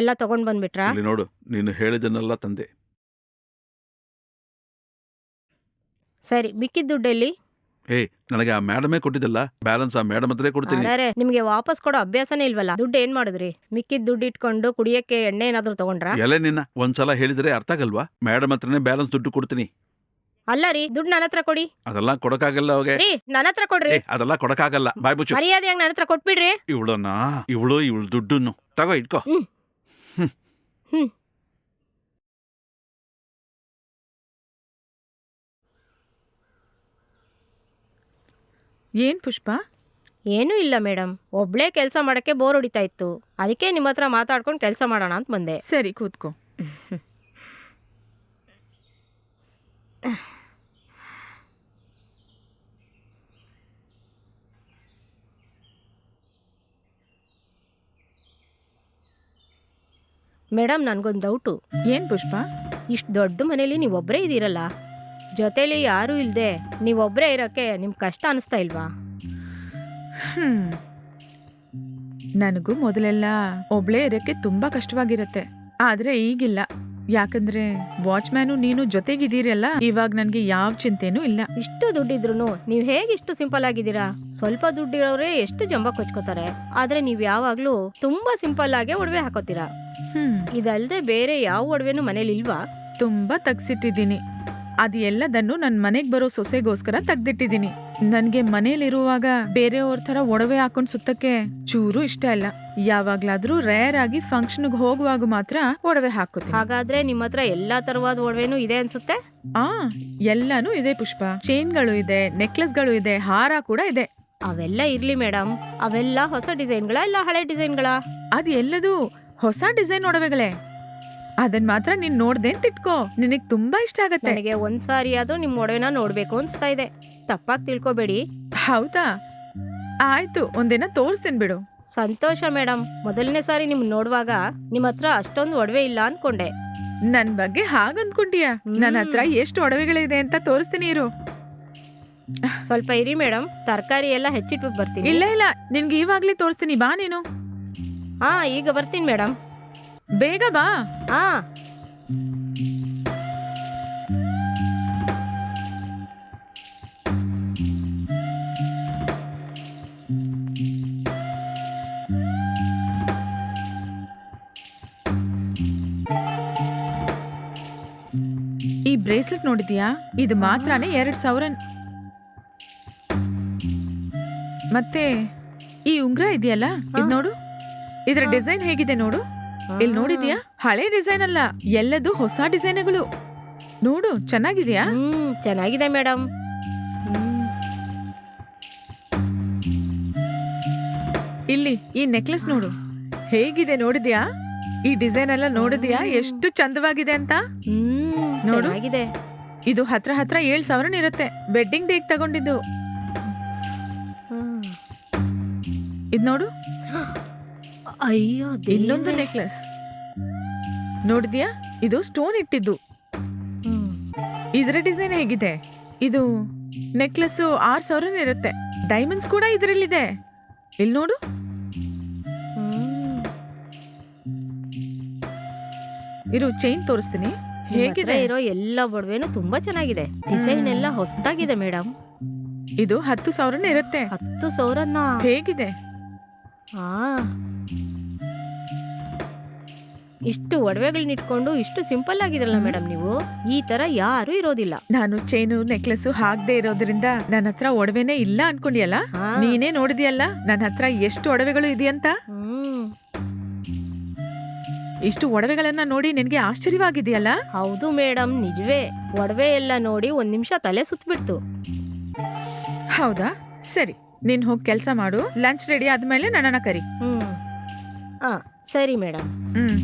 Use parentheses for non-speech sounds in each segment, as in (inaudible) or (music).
ಎಲ್ಲ ತಗೊಂಡ್ ಬಂದ್ಬಿಟ್ರಾ? ಇಲ್ಲಿ ನೋಡು ನೀನು ಹೇಳಿದನ್ನೆಲ್ಲ ತಂದೆ. ಸರಿ ಮಿಕ್ಕಿದ ದುಡ್ಡೆಲ್ಲಿ ಏಯ್ ನನಗೆ ಆ ಮೇಡಮೇ ಕೊಟ್ಟಿದ್ದಲ್ಲ ಬ್ಯಾಲೆನ್ಸ್ ಆ ಮೇಡಮ್ ಹತ್ರ ಕೊಡ್ತೀನಿ. ಅರೆ ನಿಮ್ಗೆ ವಾಪಸ್ ಕೊಡೋ ಅಭ್ಯಾಸನೇ ಇಲ್ವಲ್ಲ? ದುಡ್ಡು ಏನ್ ಮಾಡಿದ್ರಿ? ಮಿಕ್ಕಿದ ದುಡ್ಡು ಇಟ್ಕೊಂಡು ಕುಡಿಯಕ್ಕೆ ಎಣ್ಣೆ ಏನಾದ್ರೂ ತಗೊಂಡ್ರಾ? ಎಲೆ ನಿನ್ನ ಒಂದ್ಸಲ ಹೇಳಿದ್ರೆ ಅರ್ಥ ಆಗಲ್ವಾ? ಮೇಡಮ್ ಹತ್ರನೇ ಬ್ಯಾಲೆನ್ಸ್ ದುಡ್ಡು ಕೊಡ್ತೀನಿ. ಅಲ್ಲ ರೀ ದುಡ್ಡು ನನ್ನ ಹತ್ರ ಕೊಡಿ. ಅದೆಲ್ಲ ಕೊಡಕ್ಕಾಗಲ್ಲ ಅವಾಗೆ. ರೀ ನನ್ನ ಹತ್ರ ಕೊಡ್ರಿ. ಅದೆಲ್ಲ ಕೊಡಕ್ಕಾಗಲ್ಲ. ಬಾಯ್ ಬುಚ್ಚು ಮರ್ಯಾದೆಯಾಗಿ ನನ್ನ ಹತ್ರ ಕೊಟ್ಬಿಡ್ರಿ. ಇವಳನ್ನ ಇವಳು ಇವಳು ದುಡ್ಡನ್ನು. ತಗೋ ಇಟ್ಕೋ. ಏನ್ ಪುಷ್ಪ? ಏನೂ ಇಲ್ಲ ಮೇಡಮ್ ಒಬ್ಳೇ ಕೆಲಸ ಮಾಡೋಕ್ಕೆ ಬೋರ್ ಹೊಡಿತಾ ಇತ್ತು. ಅದಕ್ಕೆ ನಿಮ್ಮ ಹತ್ರ ಮಾತಾಡ್ಕೊಂಡು ಕೆಲಸ ಮಾಡೋಣ ಅಂತ ಬಂದೆ. ಸರಿ ಕೂತ್ಕೋ. (laughs) ಮೇಡಮ್ ನನಗೊಂದು ಡೌಟು ಏನು ಪುಷ್ಪ? ಇಷ್ಟು ದೊಡ್ಡ ಮನೇಲಿ ನೀವೊಬ್ಬರೇ ಇದ್ದೀರಲ್ಲ? ಜೊತೆಲಿ ಯಾರೂ ಇಲ್ಲದೆ ನೀವೊಬ್ಬರೇ ಇರೋಕ್ಕೆ ನಿಮ್ಗೆ ಕಷ್ಟ ಅನಿಸ್ತಾ ಇಲ್ವಾ? ನನಗೂ ಮೊದಲೆಲ್ಲ ಒಬ್ಳೇ ಇರೋಕ್ಕೆ ತುಂಬಾ ಕಷ್ಟವಾಗಿರತ್ತೆ. ಆದ್ರೆ ಈಗಿಲ್ಲ. ಯಾಕಂದ್ರೆ ವಾಚ್ಮ್ಯಾನು ನೀನು ಜೊತೆಗಿದ್ದೀರಲ್ಲ ಇವಾಗ ನನಗೆ ಯಾವ ಚಿಂತೆನೂ ಇಲ್ಲ. ಇಷ್ಟು ದುಡ್ಡಿದ್ರು ನೀವು ಹೇಗೆ ಇಷ್ಟು ಸಿಂಪಲ್ ಆಗಿದ್ದೀರಾ? ಸ್ವಲ್ಪ ದುಡ್ಡಿರೋರೇ ಎಷ್ಟು ಜಂಬ ಕೊಚ್ಕೋತಾರೆ. ಆದ್ರೆ ನೀವು ಯಾವಾಗ್ಲೂ ತುಂಬಾ ಸಿಂಪಲ್ ಆಗಿ ಒಡವೆ ಹಾಕೋತೀರಾ? ಹ್ಮ್. ಇದಲ್ದೆ ಬೇರೆ ಯಾವ ಒಡವೆನೂ ಮನೇಲಿ ಇಲ್ವಾ ತುಂಬಾ ತೆಗ್ಸಿಟ್ಟಿದ್ದೀನಿ. ಅದು ಎಲ್ಲದನ್ನು ನನ್ ಮನೆಗ್ ಬರೋ ಸೊಸೆಗೋಸ್ಕರ ತೆಗ್ದಿಟ್ಟಿದ್ದೀನಿ. ನನ್ಗೆ ಮನೇಲಿರುವಾಗ ಬೇರೆಯವ್ರ ತರ ಒಡವೆ ಹಾಕೊಂಡ್ ಸುತ್ತಕ್ಕೆ ಚೂರು ಇಷ್ಟ ಇಲ್ಲ. ಯಾವಾಗ್ಲಾದ್ರೂ ರೇರ್ ಆಗಿ ಫಂಕ್ಷನ್ಗೆ ಹೋಗುವಾಗ ಮಾತ್ರ ಒಡವೆ ಹಾಕುತ್ತೆ. ಹಾಗಾದ್ರೆ ನಿಮ್ಮ ಹತ್ರ ಎಲ್ಲಾ ತರವಾದ ಒಡವೆನೂ ಇದೆ ಅನ್ಸುತ್ತೆ? ಆ ಎಲ್ಲಾನು ಇದೆ ಪುಷ್ಪ. ಚೈನ್ಗಳು ಇದೆ ನೆಕ್ಲೆಸ್ಗಳು ಇದೆ ಹಾರ ಕೂಡ ಇದೆ. ಅವೆಲ್ಲ ಇರ್ಲಿ ಮೇಡಮ್ ಅವೆಲ್ಲ ಹೊಸ ಡಿಸೈನ್ಗಳ ಇಲ್ಲ ಹಳೆ ಡಿಸೈನ್ಗಳ? ಅದು ಎಲ್ಲದು ಹೊಸ ಡಿಸೈನ್ ಒಡವೆಗಳೇ ಅದನ್ ಮಾತ್ರ ನೀನ್ ನೋಡ್ದೆ ಅಂತ ಇಟ್ಕೋ. ನಿನಗ್ ತುಂಬಾ ಇಷ್ಟ ಆಗತ್ತೆ. ನನಗೆ ಒಂದ್ ಸಾರಿ ಆದ್ರೂ ನಿಮ್ ಒಡವೆನ ನೋಡ್ಬೇಕು ಅನ್ಸ್ತಾ ಇದೆ. ತಪ್ಪಾಗಿ ತಿಳ್ಕೊಬೇಡಿ. ಹೌದಾ? ಆಯ್ತು ಒಂದಿನ ತೋರಿಸ್ತೀನಿ ಬಿಡು. ಸಂತೋಷ ಮೇಡಮ್ ಮೊದಲನೇ ಸಾರಿ ನಿಮ್ ನೋಡುವಾಗ ನಿಮ್ ಹತ್ರ ಅಷ್ಟೊಂದು ಒಡವೆ ಇಲ್ಲ ಅನ್ಕೊಂಡೆ. ನನ್ ಬಗ್ಗೆ ಹಾಗಂದ್ಕೊಂಡಿಯಾ ನನ್ನ ಹತ್ರ ಎಷ್ಟು ಒಡವೆಗಳಿದೆ ಅಂತ ತೋರಿಸ್ತೀನಿ ಇರು. ಸ್ವಲ್ಪ ಇರಿ ಮೇಡಮ್ ತರಕಾರಿ ಎಲ್ಲ ಹೆಚ್ಚಿಟ್ಬಿಟ್ಟು ಬರ್ತೀನಿ. ಇಲ್ಲ ಇಲ್ಲ. ನಿನ್ಗೆ ಇವಾಗ್ಲೇ ತೋರಿಸ್ತೀನಿ. ಬಾ ನೀನು. ಹಾ ಈಗ ಬರ್ತೀನಿ ಮೇಡಮ್ ಬೇಗ ಬಾ. ಹಾ. ಈ ಬ್ರೇಸ್ಲೆಟ್ ನೋಡಿದ್ಯಾ? ಇದು ಮಾತ್ರನೇ ಎರಡ್ ಸಾವಿರ ಮತ್ತೆ ಈ ಉಂಗ್ರ ಇದೆಯಲ್ಲ? ಇದು ನೋಡು ಇದ್ರ. ಡಿಸೈನ್ ಹೇಗಿದೆ ನೋಡು? ಇಲ್ಲಿ ನೋಡಿದ್ಯಾ? ಹಳೆ ಡಿಸೈನ್ ಅಲ್ಲ ಎಲ್ಲದೂ ಹೊಸ ಡಿಸೈನ್ಗಳು. ನೋಡು ಚೆನ್ನಾಗಿದ್ಯಾ? ಹ್ಮ್ ಚೆನ್ನಾಗಿದೆ ಮೇಡಮ್ ಇಲ್ಲಿ ಈ ನೆಕ್ಲೆಸ್ ನೋಡು. ಹೇಗಿದೆ ನೋಡಿದ್ಯಾ? ಈ ಡಿಸೈನ್ ಎಲ್ಲ ನೋಡಿದ್ಯಾ? ಎಷ್ಟು ಚಂದವಾಗಿದೆ ಅಂತ? ಹ್ಮ್ ನೋಡು. ಚೆನ್ನಾಗಿದೆ. ಇದು ಹತ್ರ ಹತ್ರ ಏಳ್ ಸಾವಿರ ಇರುತ್ತೆ. ವೆಡ್ಡಿಂಗ್ ಡೇಗ್ ತಗೊಂಡಿದ್ದು. ಇದ್ ನೋಡು. ಅಯ್ಯೋ ಇನ್ನೊಂದು ನೆಕ್ಲೆಸ್ ನೋಡಿದ್ಯಾ? ಇದು ಸ್ಟೋನ್ ಇಟ್ಟಿದ್ದು. ಇದರ ಡಿಸೈನ್ ಹೇಗಿದೆ? ಇದು ನೆಕ್ಲೆಸ್ ಆರು ಸಾವಿರ ಇರುತ್ತೆ. ಡೈಮಂಡ್ಸ್ ಕೂಡ ಇದರಲ್ಲಿದೆ. ಇಲ್ಲಿ ನೋಡು. ಇರು ಚೈನ್ ತೋರಿಸ್ತೀನಿ. ಹೇಗಿದೆ? ಇರೋ ಎಲ್ಲ ಒಡವೆನೂ ತುಂಬಾ ಚೆನ್ನಾಗಿದೆ. ಡಿಸೈನ್ ಎಲ್ಲ ಹೊಸದಾಗಿದೆ ಮೇಡಮ್ ಇದು ಹತ್ತು ಸಾವಿರ ಇರುತ್ತೆ. ಹತ್ತು ಸಾವಿರನ? ಹೇಗಿದೆ? ಆ. ಇಷ್ಟು ಒಡವೆಗಳನ್ನ ಇಟ್ಕೊಂಡು ಇಷ್ಟು ಸಿಂಪಲ್ ಆಗಿದ್ರಲ್ಲ. ಮೇಡಮ್ ನೀವು. ಈ ತರ ಯಾರು ಇರೋದಿಲ್ಲ. ನಾನು ಚೈನು ನೆಕ್ಲೆಸ್ ಹಾಕ್ದೆ ಇರೋದ್ರಿಂದ ನನ್ನ ಹತ್ರ ಒಡವೆನೇ ಇಲ್ಲ ಅನ್ಕೊಂಡಿಯಲ್ಲ? ಆ, ನೀನೇ ನೋಡಿದ್ಯಲ್ಲ ನನ್ನ ಹತ್ರ ಎಷ್ಟು ಒಡವೆಗಳು ಇದೆಯಂತ? ಹ್ಮ್. ಇಷ್ಟು ಒಡವೆಗಳನ್ನ ನೋಡಿ ನಿನ್ಗೆ ಆಶ್ಚರ್ಯವಾಗಿದೆಯಲ್ಲ? ಹೌದು ಮೇಡಮ್ ನಿಜವೇ. ಒಡವೆ ಎಲ್ಲ ನೋಡಿ ಒಂದ್ ನಿಮಿಷ ತಲೆ ಸುತ್ತಬಿಡ್ತು ಹೌದಾ? ಸರಿ. ನೀನ್ ಹೋಗಿ ಕೆಲಸ ಮಾಡು ಲಂಚ್ ರೆಡಿ ಆದ್ಮೇಲೆ ನನ್ನನ್ನ ಕರಿ ಹ್ಮ್ ಆ ಸರಿ ಮೇಡಮ್ ಹ್ಮ್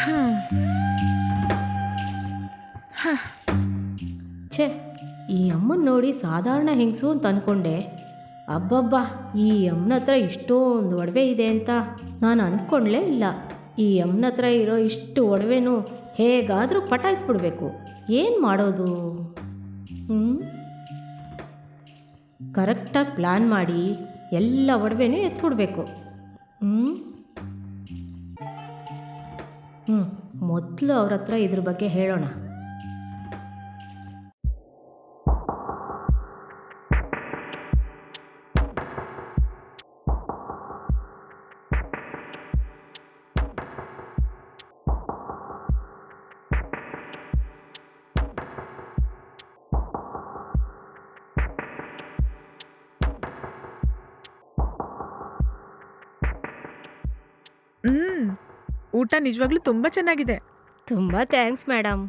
ಹ್ಮ್. ಹ. ಛೇ ಈ ಅಮ್ಮನ್ ನೋಡಿ ಸಾಧಾರಣ ಹೆಂಗಸು ಅಂತ ಅನ್ಕೊಂಡೆ ಅಬ್ಬಬ್ಬಾ ಈ ಅಮ್ಮನ ಹತ್ರ ಇಷ್ಟೊಂದು ಒಡವೆ ಇದೆ ಅಂತ ನಾನು ಅಂದ್ಕೊಂಡ್ಲೇ ಇಲ್ಲ. ಈ ಅಮ್ಮನ ಹತ್ರ ಇರೋ ಇಷ್ಟು ಒಡವೆನೂ ಹೇಗಾದರೂ ಪಟಾಯಿಸ್ಬಿಡ್ಬೇಕು. ಏನು ಮಾಡೋದು? ಹ್ಞೂ ಕರೆಕ್ಟಾಗಿ ಪ್ಲ್ಯಾನ್ ಮಾಡಿ ಎಲ್ಲ ಒಡವೆನೂ ಎತ್ಕೊಡ್ಬೇಕು. ಹ್ಞೂ ಹ್ಞೂ ಮೊದಲು ಅವ್ರ ಹತ್ರ ಇದ್ರ ಬಗ್ಗೆ ಹೇಳೋಣ. ಹ್ಮ್. ಊಟ ನಿಜವಾಗ್ಲೂ ತುಂಬಾ ಚೆನ್ನಾಗಿದೆ. ತುಂಬಾ ಥ್ಯಾಂಕ್ಸ್ ಮೇಡಮ್.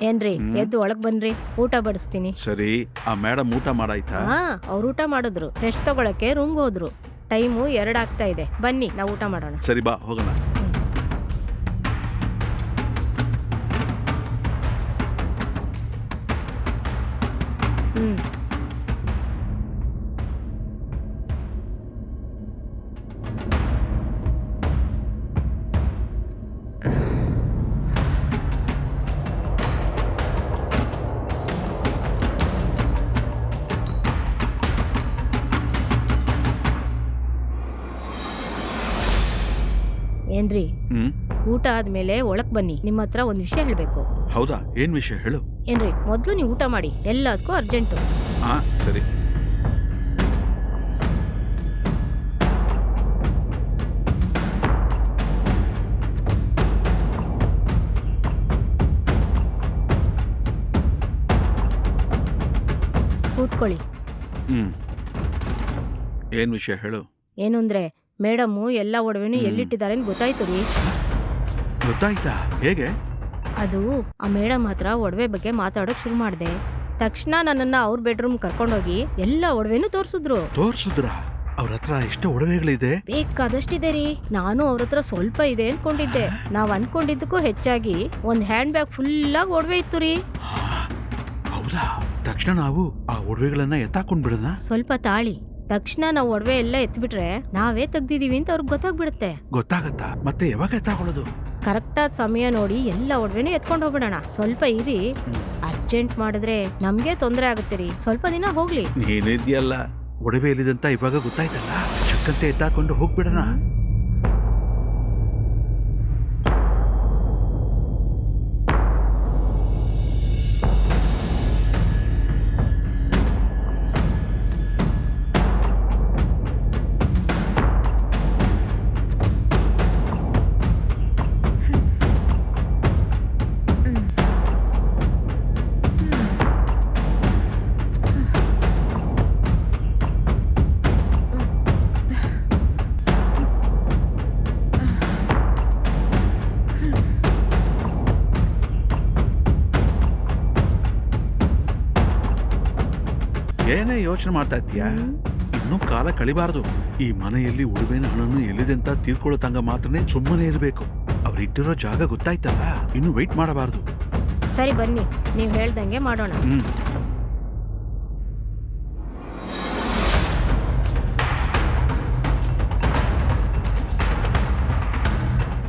ಏನ್ರಿ ಹ್ಮ್. ಎದ್ದು ಒಳಗ್ ಬನ್ರಿ ಊಟ ಬಡಿಸ್ತೀನಿ. ಸರಿ ಆ ಮೇಡಮ್ ಊಟ ಮಾಡಾಯ್ತಾ? ಹಾ ಅವ್ರು ಊಟ ಮಾಡಿದ್ರು. ರೆಸ್ಟ್ ತಗೊಳಕ್ಕೆ ರೂಮ್ಗೆ ಹೋದ್ರು. ಟೈಮು ಎರಡಾಗ್ತಾ ಆಗ್ತಾ ಇದೆ. ಬನ್ನಿ ನಾವು ಊಟ ಮಾಡೋಣ. ಸರಿ ಬಾ ಹೋಗೋಣ. ಹ್ಮ್ ಊಟ ಆದ್ಮೇಲೆ ಒಳಕ್ ಬನ್ನಿ. ನಿಮ್ಮ ಹತ್ರ ಒಂದು ವಿಷಯ ಹೇಳ್ಬೇಕು. ಹೌದಾ? ಏನ್ ವಿಷಯ ಹೇಳು. ಏನ್ರಿ ಮೊದ್ಲು ನೀವು ಊಟ ಮಾಡಿ. ಎಲ್ಲದಕ್ಕೂ ಅರ್ಜೆಂಟು. ಹಾ ಸರಿ. ಕೂತ್ಕೊಳ್ಳಿ. ಹ್ಮ್. ಏನ್ ವಿಷಯ ಹೇಳು. ಏನು ಅಂದ್ರೆ ಮೇಡಮ್ ಎಲ್ಲ ಒಡವೆನೂ ಎಲ್ಲಿಟ್ಟಿದ್ದಾರೆ ಅಂತ ಗೊತ್ತಾಯ್ತು ರೀ ಗೊತ್ತಾಯ್ತಾ? ಹೇಗೆ? ಅದು ಆ ಮೇಡಮ್ ಹತ್ರ ಒಡವೆ ಬಗ್ಗೆ ಮಾತಾಡೋಕೆ ಶುರು ಮಾಡಿದೆ. ತಕ್ಷಣ ನನ್ನನ್ನ ಅವ್ರ ಬೆಡ್ರೂಮ್ ಕರ್ಕೊಂಡೋಗಿ ಎಲ್ಲ ಒಡವೆನೂ ತೋರಿಸಿದ್ರು. ತೋರ್ಸುದ್ರ? ಅವ್ರ ಹತ್ರ ಎಷ್ಟು ಒಡವೆಗಳಿದೆ. ಬೇಕಾದಷ್ಟಿದೆ ರೀ. ನಾನು ಅವ್ರ ಹತ್ರ ಸ್ವಲ್ಪ ಇದೆ ಅನ್ಕೊಂಡಿದ್ದೆ. ನಾವ್ ಅನ್ಕೊಂಡಿದ್ದಕ್ಕೂ ಹೆಚ್ಚಾಗಿ ಒಂದ್ ಹ್ಯಾಂಡ್ ಬ್ಯಾಗ್ ಆಗಿ ಒಡವೆ ಇತ್ತು ರೀ. ಹೌದಾ? ತಕ್ಷಣ ನಾವು ಆ ಒಡವೆಗಳನ್ನ ಎತ್ತಾಕೊಂಡ್ ಬಿಡೋಣ ಸ್ವಲ್ಪ ತಾಳಿ. ತಕ್ಷಣ ನಾವು ಒಡವೆ ಎಲ್ಲ ಎತ್ಬಿಟ್ರೆ ನಾವೇ ತೆಗ್ದಿದೀವಿ ಅಂತ ಅವ್ರಿಗೆ ಗೊತ್ತಾಗ್ಬಿಡುತ್ತೆ. ಗೊತ್ತಾಗತ್ತಾ? ಮತ್ತೆ ಯಾವಾಗ ಎತ್ತಾಕೊಳ್ಳೋದು? ಕರೆಕ್ಟಾದ ಸಮಯ ನೋಡಿ ಎಲ್ಲ ಒಡವೆನೂ ಎತ್ಕೊಂಡು ಹೋಗ್ಬಿಡೋಣ. ಸ್ವಲ್ಪ ಇರಿ. ಅರ್ಜೆಂಟ್ ಮಾಡಿದ್ರೆ ನಮ್ಗೆ ತೊಂದರೆ ಆಗುತ್ತೆ ರೀ. ಸ್ವಲ್ಪ ದಿನ ಹೋಗ್ಲಿ. ನೀನಿದ್ಯಲ್ಲ ಒಡವೆ ಇಲ್ಲಿದಂತ ಇವಾಗ ಗೊತ್ತಾಯ್ತಲ್ಲ. ಚಕ್ಕಂತೆ ಎತ್ತಾಕೊಂಡು ಹೋಗ್ಬಿಡೋಣ. ಏನೇ ಯೋಚನೆ ಮಾಡ್ತಾ ಇದ್ದೀಯಾ ಇನ್ನೂ ಕಾಲ ಕಳಿಬಾರದು. ಈ ಮನೆಯಲ್ಲಿ ಉಡುವೆನ ಹಣನು ಎಲ್ಲಿದೆ ಅಂತ ತಿಳ್ಕೊಳ್ಳೋ ತಂಗ ಮಾತ್ರನೇ ಸುಮ್ಮನೆ ಇರಬೇಕು. ಅವ್ರಿಟ್ಟಿರೋ ಜಾಗ ಗೊತ್ತಾಯ್ತಲ್ಲ? ಇನ್ನು ವೆಯ್ಟ್ ಮಾಡಬಾರದು. ಸರಿ ಬನ್ನಿ. ನೀವು ಹೇಳ್ದಂಗೆ ಮಾಡೋಣ. ಹ್ಮ್.